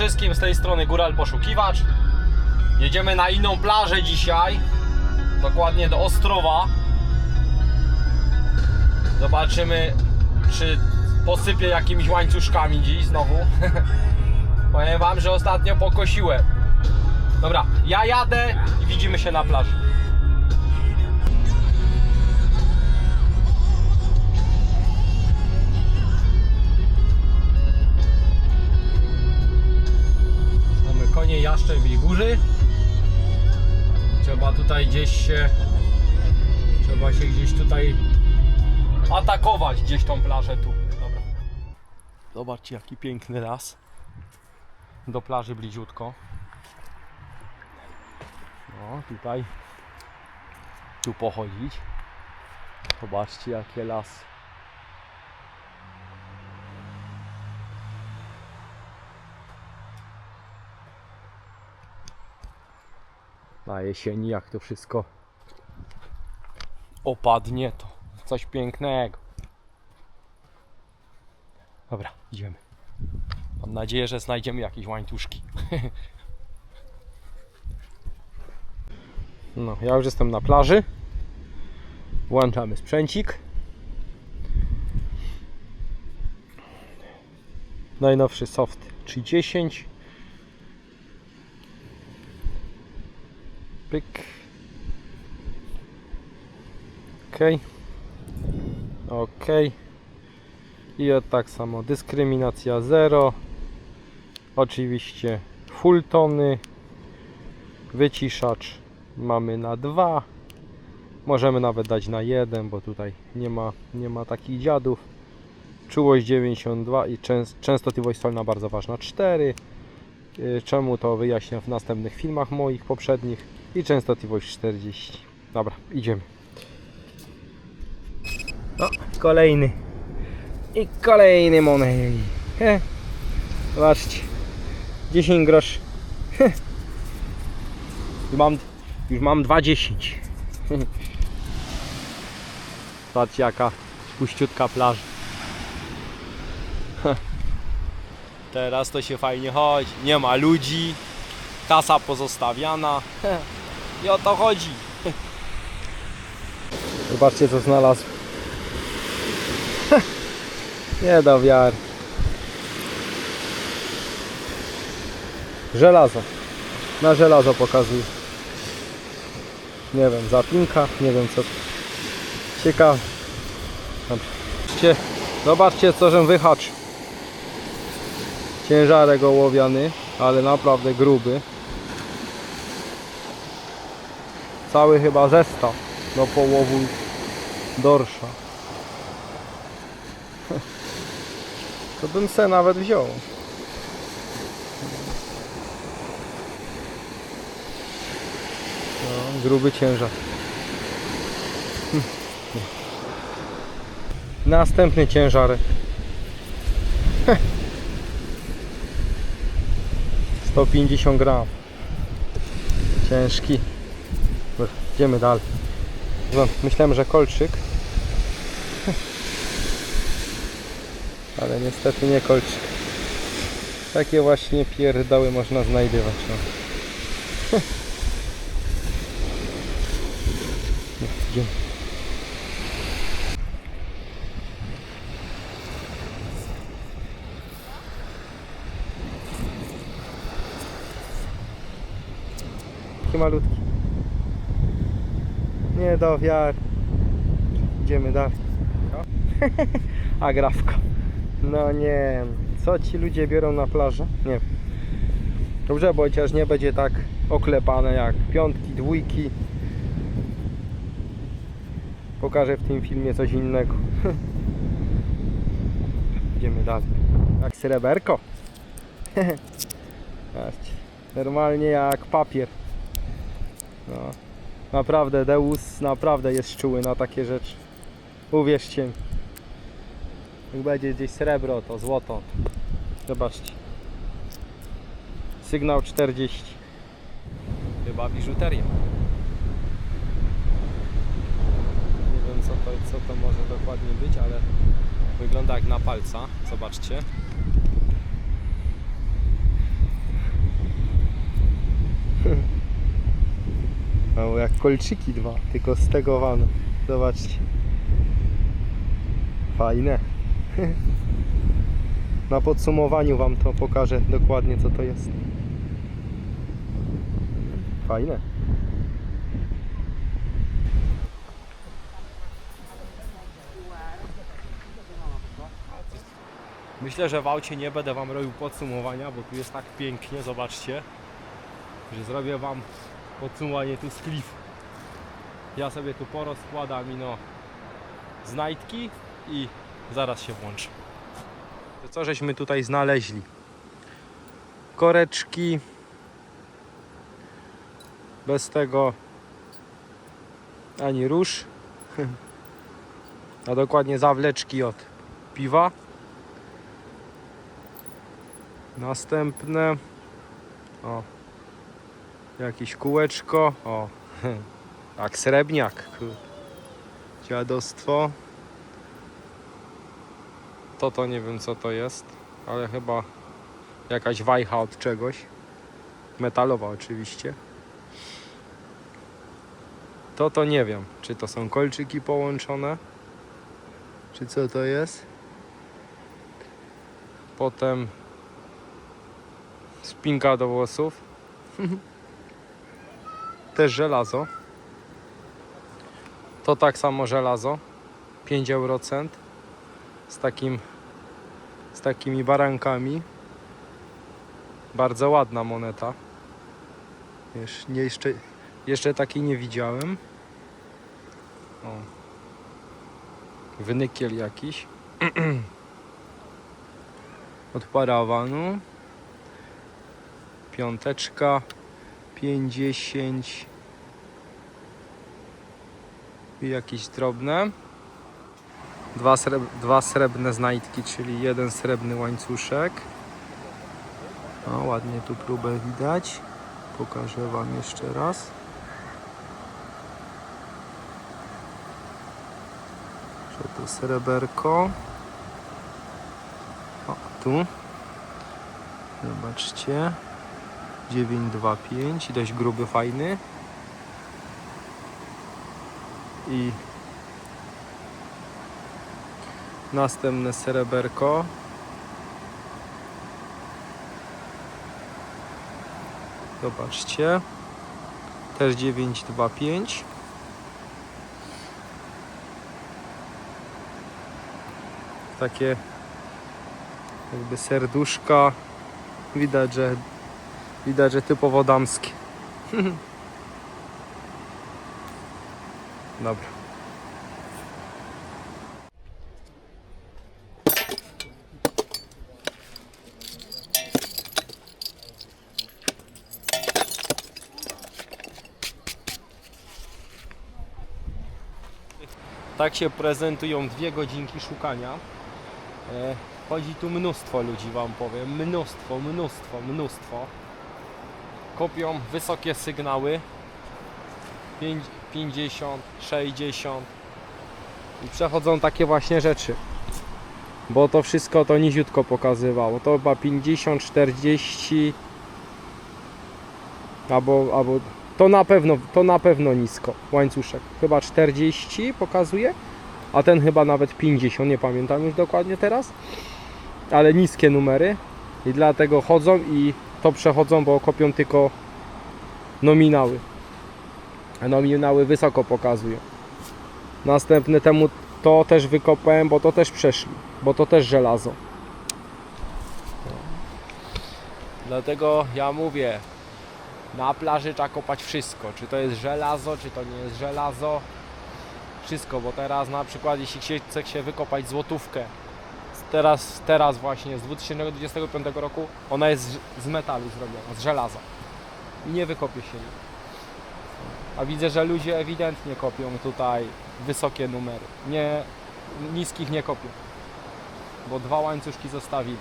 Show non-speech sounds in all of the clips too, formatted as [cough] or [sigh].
wszystkim, z tej strony Góral Poszukiwacz. Jedziemy na inną plażę dzisiaj, dokładnie do Ostrowa. Zobaczymy, czy posypię jakimiś łańcuszkami dziś znowu. [laughs] Powiem wam, że ostatnio pokosiłem. Dobra, ja jadę i widzimy się na plaży. Konie Jaszczębiej Górzy. Trzeba tutaj gdzieś się... Trzeba się gdzieś tutaj atakować gdzieś tą plażę tu. Dobra. Zobaczcie jaki piękny las. Do plaży bliziutko. No tutaj tu pochodzić. Zobaczcie jakie las. Na jesieni jak to wszystko opadnie to coś pięknego. Dobra, idziemy. Mam nadzieję, że znajdziemy jakieś łańcuszki. [laughs] No, ja już jestem na plaży. Włączamy sprzęcik. Najnowszy soft 310. Pyk. Ok. Ok. I od tak samo dyskryminacja 0. Oczywiście full tony. Wyciszacz mamy na 2. Możemy nawet dać na 1, bo tutaj nie ma, nie ma takich dziadów. Czułość 92 i częs- częstotliwość solna bardzo ważna 4. Yy, Czemu to wyjaśnię w następnych filmach moich poprzednich. I częstotliwość 40. Dobra, idziemy. O, kolejny. I kolejny monej. Zobaczcie. 10 groszy. Już mam, już mam 2,10. Patrzcie [laughs] jaka puściutka plaża. Teraz to się fajnie chodzi. Nie ma ludzi. Kasa pozostawiana. I o to chodzi. Zobaczcie co znalazł. [laughs] Nie do wiary. Żelazo. Na żelazo pokazuje. Nie wiem, zapinka, nie wiem co. Ciekawe. Zobaczcie, zobaczcie co żem wyhaczył. Ciężarek ołowiany, ale naprawdę gruby. Cały chyba zestaw do połowu dorsza. [laughs] To bym se nawet wziął. No, gruby ciężar. [laughs] Następny ciężarek. Heh. 150 gram. Ciężki. Idziemy dalej. Myślałem, że kolczyk. Ale niestety nie kolczyk. Takie właśnie pierdoły można znajdywać. No. [laughs] Idziemy. Malutki. Nie do wiary. Idziemy dalej. [laughs] Agrafka. No nie. Co ci ludzie biorą na plażę? Nie wiem. Dobrze, bo chociaż nie będzie tak oklepane jak piątki, dwójki. Pokażę w tym filmie coś innego. [laughs] Idziemy dalej. Jak sreberko. [laughs] Normalnie jak papier. No. Naprawdę Deus naprawdę jest czuły na takie rzeczy. Uwierzcie mi. Jak będzie gdzieś srebro, to złoto. Zobaczcie. Sygnał 40. Chyba biżuteria. Nie wiem co to, co to może dokładnie być, ale wygląda jak na palca. Zobaczcie. Albo jak kolczyki dwa, tylko stegowane. Zobaczcie. Fajne. [laughs] Na podsumowaniu Wam to pokażę dokładnie co to jest. Fajne. Myślę, że w aucie nie będę Wam robił podsumowania, bo tu jest tak pięknie, zobaczcie, że zrobię Wam podsumowanie tu z klifu. Ja sobie tu porozkładam i no znajdki i zaraz się włączę. Co żeśmy tutaj znaleźli? Koreczki. Bez tego ani róż. [laughs] A dokładnie zawleczki od piwa. Następne. O. Jakieś kółeczko. O. Jak [laughs] srebrniak. Dziadostwo. To to nie wiem co to jest, ale chyba jakaś wajcha od czegoś. Metalowa oczywiście. To to nie wiem, czy to są kolczyki połączone, czy co to jest. Potem spinka do włosów. [laughs] Też żelazo. To tak samo żelazo. 5 eurocent. Z takim z takimi barankami. Bardzo ładna moneta. Wiesz, nie, jeszcze, jeszcze takiej nie widziałem. O. Wynykiel jakiś. [clears throat] Od parawanu. Piąteczka. 50 i jakieś drobne. Dwa, sreb dwa srebrne znajdki, czyli jeden srebrny łańcuszek. O, ładnie tu próbę widać. Pokażę Wam jeszcze raz. Że to sreberko. O, tu. Zobaczcie. 925, dość gruby, fajny. I następne sreberko. Zobaczcie. Też 925. Takie jakby serduszka. Widać, że widać, że typowo damskie. [laughs] Dobra. Tak się prezentują dwie godzinki szukania. E, chodzi tu mnóstwo ludzi, wam powiem. Mnóstwo, mnóstwo, mnóstwo. Kopią wysokie sygnały. Pięć- 50, 60. I przechodzą takie właśnie rzeczy. Bo to wszystko to niziutko pokazywało. To chyba 50, 40 albo, albo to na pewno to na pewno nisko łańcuszek. Chyba 40 pokazuje, a ten chyba nawet 50, nie pamiętam już dokładnie teraz. Ale niskie numery i dlatego chodzą i to przechodzą, bo kopią tylko nominały. Nominały wysoko pokazują. Następne temu to też wykopałem, bo to też przeszli, bo to też żelazo. Dlatego ja mówię, na plaży trzeba kopać wszystko. Czy to jest żelazo, czy to nie jest żelazo. Wszystko, bo teraz na przykład jeśli chce się wykopać złotówkę, teraz, teraz właśnie z 2025 roku, ona jest z- metalu zrobiona, z żelaza. Nie wykopie się jej. A widzę, że ludzie ewidentnie kopią tutaj wysokie numery. Nie, niskich nie kopią. Bo dwa łańcuszki zostawili.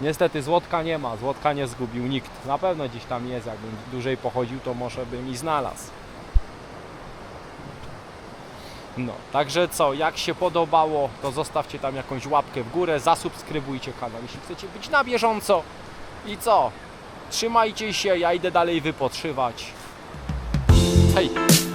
Niestety złotka nie ma, złotka nie zgubił nikt. Na pewno gdzieś tam jest, jakbym dłużej pochodził, to może bym i znalazł. No, także co, jak się podobało, to zostawcie tam jakąś łapkę w górę, zasubskrybujcie kanał, jeśli chcecie być na bieżąco. I co? Trzymajcie się, ja idę dalej wypoczywać. さい。